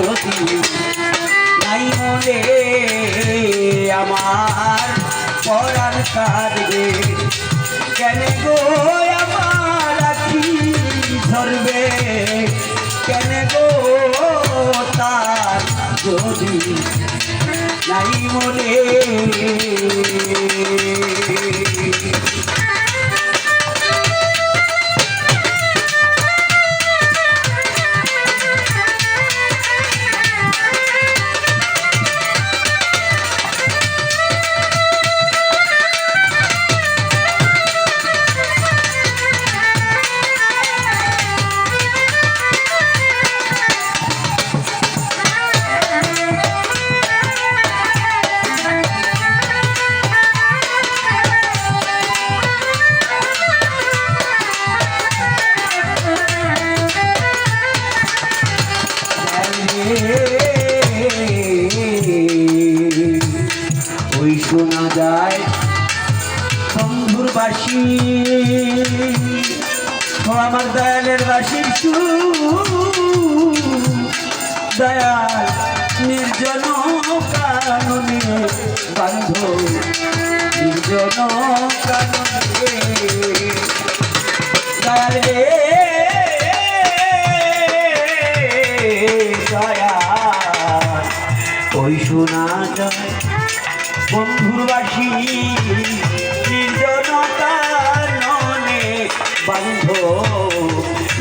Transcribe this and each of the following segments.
যদি নাই মনে আমার পরাণ কাঁদবে। কেন গো আমার আখি ধরবে? কেন গো তার যদি নাই মনে বাসি ও আমার দয়ালের বাসির সু দয়াল নির্জন শোনা যায়। বন্ধুর বাসি নির্জনতার ননে বান্ধ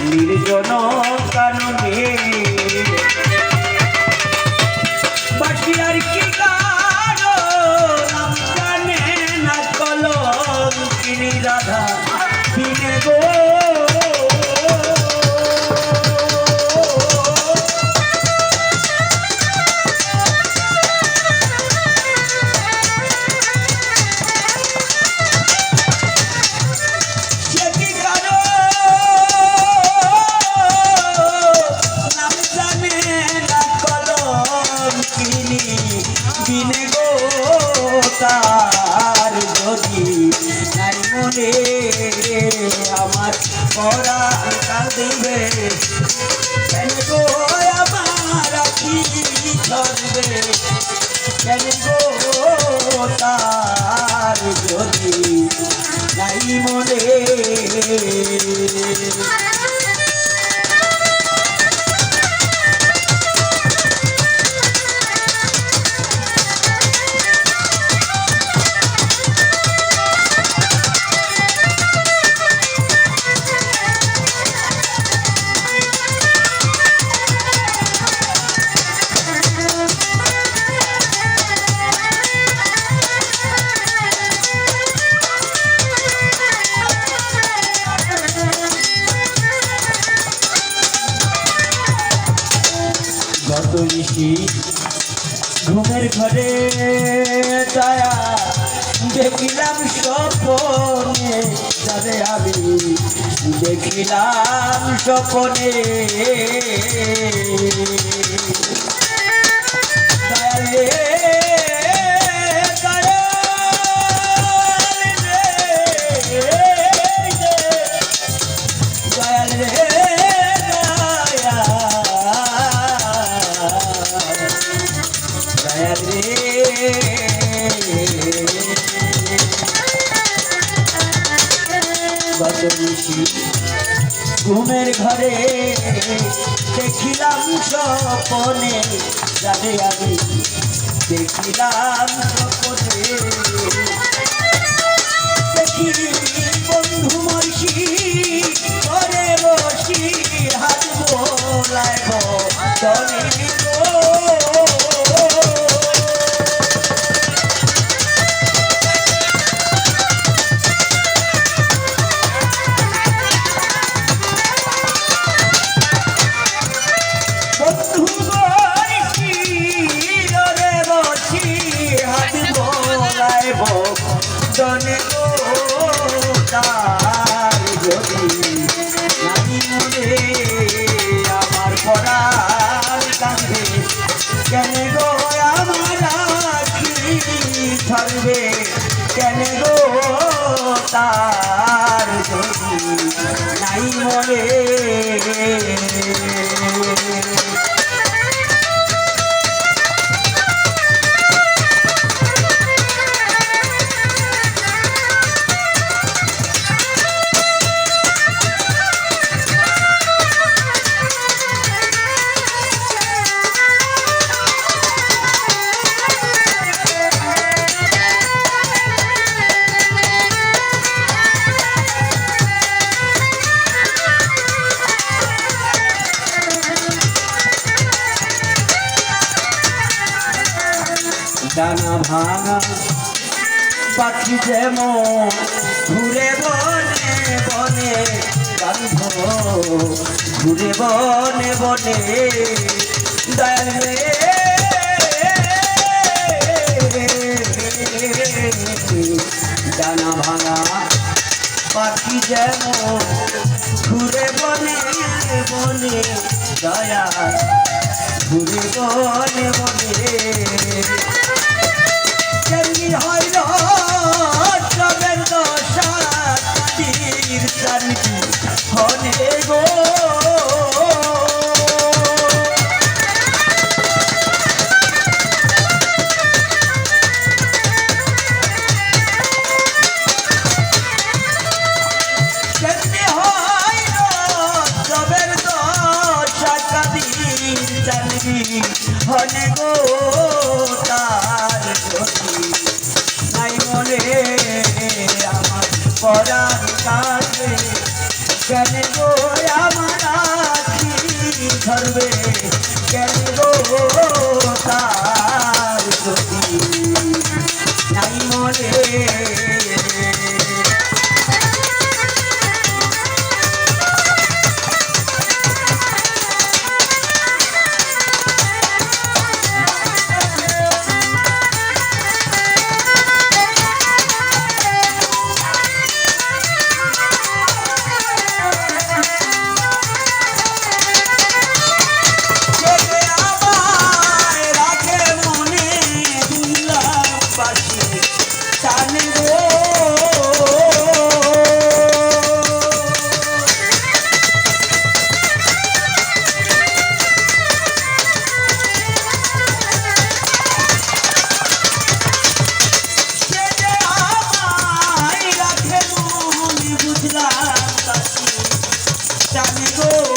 নির্জন কাননে বাসি আর মনে আমার পড়া কাঁদবে, কেন গো আমার আখি ধরবে? কেন গো তার যদি নাই মনে? ঋষি ঘুমের ঘরে দয়া দেখিলাম স্বপনে যাবে আমি। দেখিলাম স্বপনে। দয়াল ঘুমের ঘরে দেখিলাম স্বপনে যাবে আমি, দেখিলাম স্বপনে। দেখি বন্ধু মর্ষি করে বসি হাত বোলায় তা ডানা ভাঙা পাখি যেমন ঘুরে বনে বনে গান্ধ, ঘুরে বনে বনে ডানা ভাঙা পাখি যেমন ঘুরে বনে বনে দয়া ঘুরে বনে বনে কেমনি হইল পরাণ কাজে কেন গো জানি গো